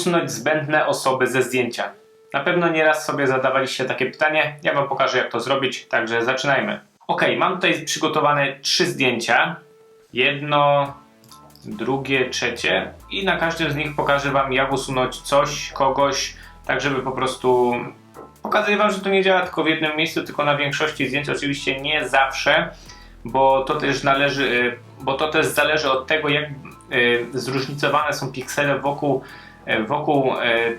usunąć zbędne osoby ze zdjęcia? Na pewno nieraz sobie zadawaliście takie pytanie. Ja Wam pokażę, jak to zrobić, także zaczynajmy. Ok, mam tutaj przygotowane trzy zdjęcia. Jedno, drugie, trzecie. I na każdym z nich pokażę Wam, jak usunąć coś, kogoś, tak żeby po prostu pokazuję Wam, że to nie działa tylko w jednym miejscu, tylko na większości zdjęć. Oczywiście nie zawsze, bo to też należy, y, bo to też zależy od tego, jak y, zróżnicowane są piksele wokół, wokół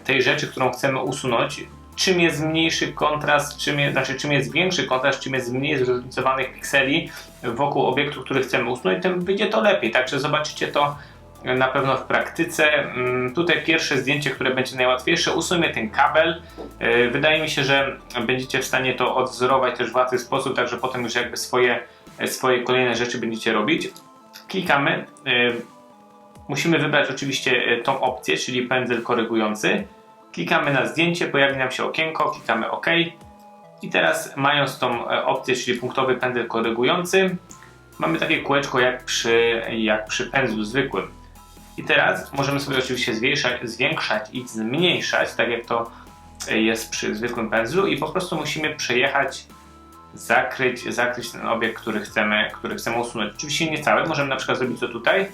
tej rzeczy, którą chcemy usunąć. Czym jest mniejszy kontrast, czym jest, znaczy czym jest większy kontrast, czym jest mniej zróżnicowanych pikseli wokół obiektu, który chcemy usunąć, tym wyjdzie to lepiej. Także zobaczycie to na pewno w praktyce. Mm, tutaj pierwsze zdjęcie, które będzie najłatwiejsze, usuńmy ten kabel. Wydaje mi się, że będziecie w stanie to odwzorować też w łatwy sposób, także potem już jakby swoje swoje kolejne rzeczy będziecie robić. Klikamy. E, musimy wybrać oczywiście e, tą opcję, czyli pędzel korygujący. Klikamy na zdjęcie, pojawi nam się okienko, klikamy OK. I teraz mając tą e, opcję, czyli punktowy pędzel korygujący, mamy takie kółeczko jak przy, jak przy pędzlu zwykłym. I teraz możemy sobie oczywiście zwiększać, zwiększać i zmniejszać, tak jak to jest przy zwykłym pędzlu i po prostu musimy przejechać zakryć, zakryć ten obiekt, który chcemy, który chcemy usunąć. Oczywiście nie cały, możemy na przykład zrobić to tutaj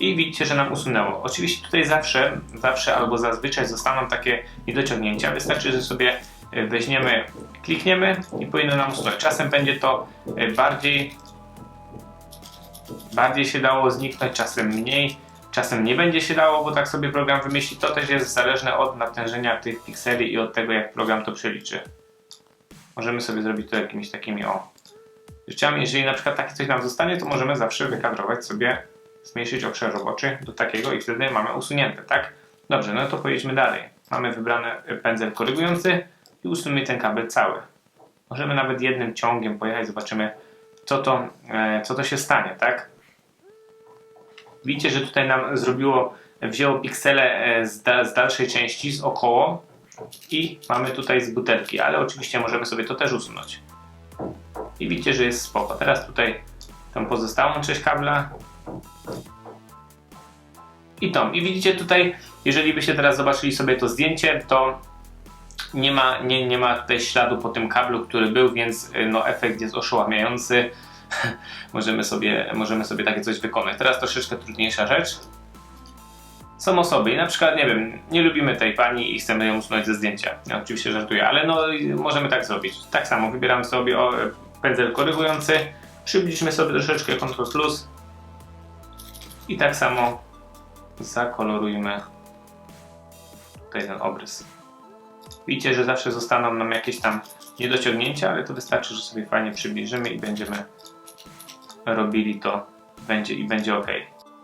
i widzicie, że nam usunęło. Oczywiście tutaj zawsze, zawsze albo zazwyczaj zostaną takie niedociągnięcia. Wystarczy, że sobie e, weźmiemy, klikniemy i powinno nam usunąć. Czasem będzie to e, bardziej, bardziej się dało zniknąć, czasem mniej. Czasem nie będzie się dało, bo tak sobie program wymyśli. To też jest zależne od natężenia tych pikseli i od tego, jak program to przeliczy możemy sobie zrobić to jakimiś takimi o rzeczami. Jeżeli na przykład takie coś nam zostanie, to możemy zawsze wykadrować sobie, zmniejszyć obszar roboczy do takiego i wtedy mamy usunięte, tak? Dobrze, no to pojedźmy dalej. Mamy wybrany pędzel korygujący i usunimy ten kabel cały. Możemy nawet jednym ciągiem pojechać, zobaczymy co to, e, co to się stanie, tak? Widzicie, że tutaj nam zrobiło, wzięło piksele e, z, da, z dalszej części, z około i mamy tutaj z butelki, ale oczywiście możemy sobie to też usunąć. I widzicie, że jest spoko. Teraz tutaj tą pozostałą część kabla i tą. I widzicie tutaj, jeżeli byście teraz zobaczyli sobie to zdjęcie, to nie ma, nie, nie ma tutaj śladu po tym kablu, który był, więc y, no, efekt jest oszałamiający. możemy, sobie, możemy sobie takie coś wykonać. Teraz troszeczkę trudniejsza rzecz są osoby i na przykład, nie wiem, nie lubimy tej pani i chcemy ją usunąć ze zdjęcia. Ja oczywiście żartuję, ale no możemy tak zrobić. Tak samo wybieramy sobie o, pędzel korygujący, przybliżmy sobie troszeczkę Ctrl i tak samo zakolorujmy tutaj ten obrys. Widzicie, że zawsze zostaną nam jakieś tam niedociągnięcia, ale to wystarczy, że sobie fajnie przybliżymy i będziemy robili to będzie i będzie ok.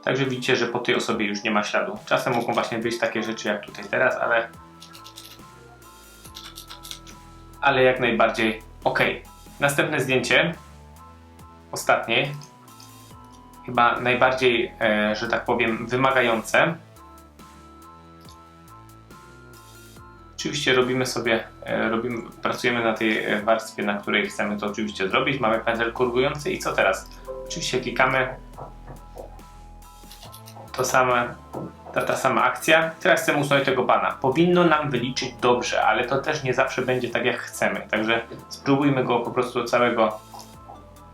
Także widzicie, że po tej osobie już nie ma śladu. Czasem mogą właśnie być takie rzeczy jak tutaj teraz, ale ale jak najbardziej ok. Następne zdjęcie, ostatnie, chyba najbardziej, e, że tak powiem, wymagające. Oczywiście robimy sobie, e, robimy, pracujemy na tej e, warstwie, na której chcemy to oczywiście zrobić. Mamy pędzel kurgujący i co teraz? Oczywiście klikamy to same, ta, ta sama akcja. Teraz chcemy usunąć tego pana. Powinno nam wyliczyć dobrze, ale to też nie zawsze będzie tak jak chcemy. Także spróbujmy go po prostu całego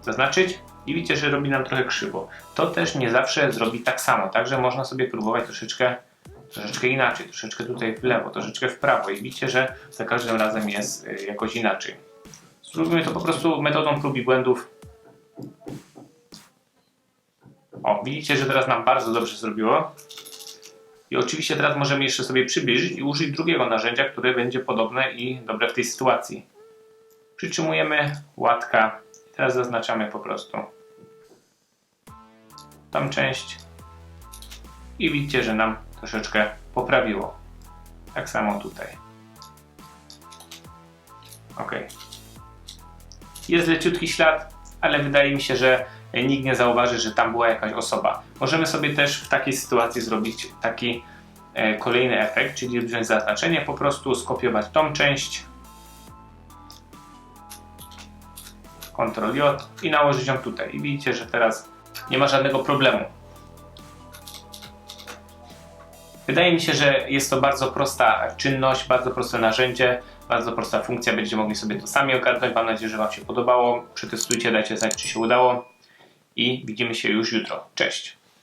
zaznaczyć i widzicie, że robi nam trochę krzywo. To też nie zawsze zrobi tak samo, także można sobie próbować troszeczkę, troszeczkę inaczej, troszeczkę tutaj w lewo, troszeczkę w prawo i widzicie, że za każdym razem jest y, jakoś inaczej. Spróbujmy to po prostu metodą prób i błędów o, widzicie, że teraz nam bardzo dobrze zrobiło. I oczywiście teraz możemy jeszcze sobie przybliżyć i użyć drugiego narzędzia, które będzie podobne i dobre w tej sytuacji. Przytrzymujemy łatka i teraz zaznaczamy po prostu tam część i widzicie, że nam troszeczkę poprawiło. Tak samo tutaj. Ok. Jest leciutki ślad, ale wydaje mi się, że nikt nie zauważy, że tam była jakaś osoba. Możemy sobie też w takiej sytuacji zrobić taki e, kolejny efekt, czyli wziąć zaznaczenie, po prostu skopiować tą część, Ctrl J i nałożyć ją tutaj. I widzicie, że teraz nie ma żadnego problemu. Wydaje mi się, że jest to bardzo prosta czynność, bardzo proste narzędzie, bardzo prosta funkcja. Będziecie mogli sobie to sami ogarnąć. Mam nadzieję, że Wam się podobało. Przetestujcie, dajcie znać, czy się udało. I widzimy się już jutro. Cześć!